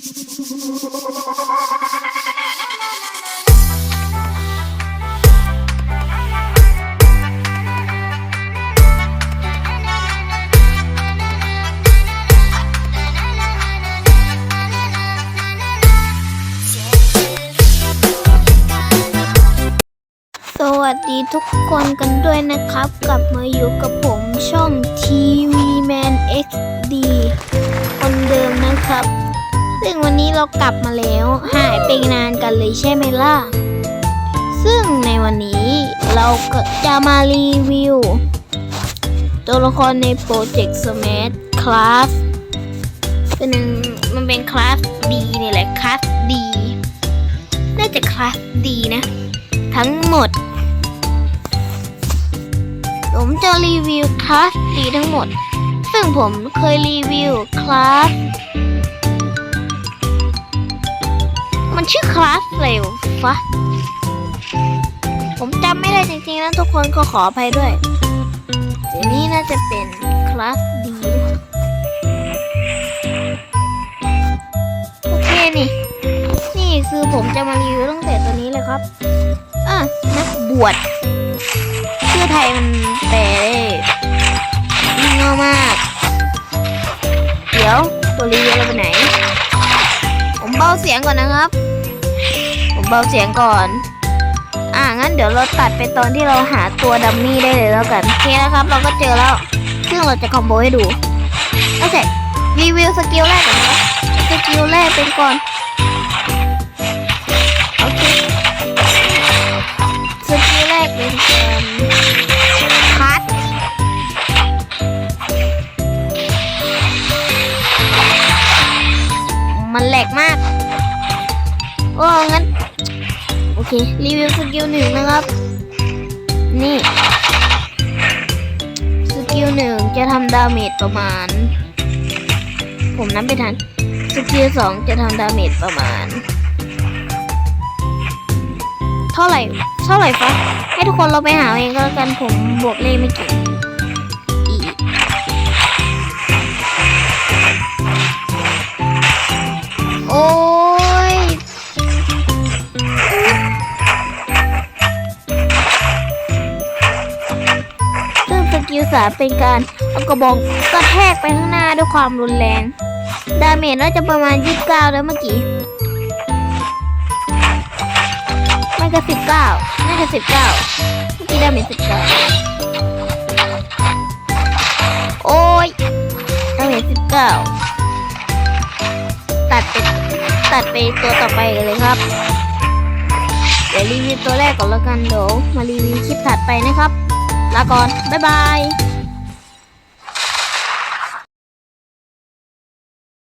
สวัสดีทุกคนกันด้วยนะครับ กลับมาอยู่กับผมช่อง TV Man XD คนเดิมนะครับ ซึ่งวันนี้เรากลับมาแล้ว หายไปนานกันเลยใช่ไหมล่ะ ซึ่งในวันนี้เราก็จะมารีวิว ตัวละครในโปรเจกต์ Smash Class เป็นมันเป็นคลาสดีนี่แหละคลาสดีน่าจะคลาสดีนะ ทั้งหมด ผมจะรีวิวคลาสดีทั้งหมด ซึ่งผมเคยรีวิวคลาส มันชื่อคลาสอะไรวะผมจำไม่ได้จริงๆนะทุกคนก็ขออภัยด้วยเดี๋ยวนี้น่าจะเป็นคลาสดีโอเคนี่ นี่คือผมจะมารีวิวตั้งแต่ตัวนี้เลยครับอะนักบวชชื่อไทยมันแปลาเสียงก่อนนะครับ ผมเบาเสียงก่อน อ่างั้นเดี๋ยวเราตัดไปตอนที่เราหาตัวดัมมี่ได้เลยแล้วกันโอเคนะครับ เราก็เจอแล้วซึ่งเราจะคอมโบให้ดูโอเครีวิวสกิลแรกก่อนนะสกิลแรกเป็นก่อน โอ้งั้น โอเค รีวิวสกิลหนึ่งนะครับ นี่ สกิลหนึ่งจะทำดาเมจประมาณ ผมนับไปทัน สกิลสองจะทำดาเมจประมาณ เท่าไหร่ เท่าไหร่ฟะให้ทุกคนเราไปหาเองก็แล้วกันผมบวกเลขไม่เก่ง กิลสามเป็นการเอากระบองกระแทกไปข้างหน้าด้วยความรุนแรง ดาเมจน่าจะประมาณ 29 แล้วเมื่อกี้ ไม่ก็สิบเก้าน่าจะสิบเก้าเมื่อกี้ด้เป็นสิบเก้าโอ้ยด้เป็นสิบเก้าตัดไปตัดไปตัวต่อไปเลยครับเดี๋ยวรีวิวตัวแรกก่อนแล้วกันเดี๋ยวมารีวิวคลิปถัดไปนะครับ ลาก่อน บ๊ายบาย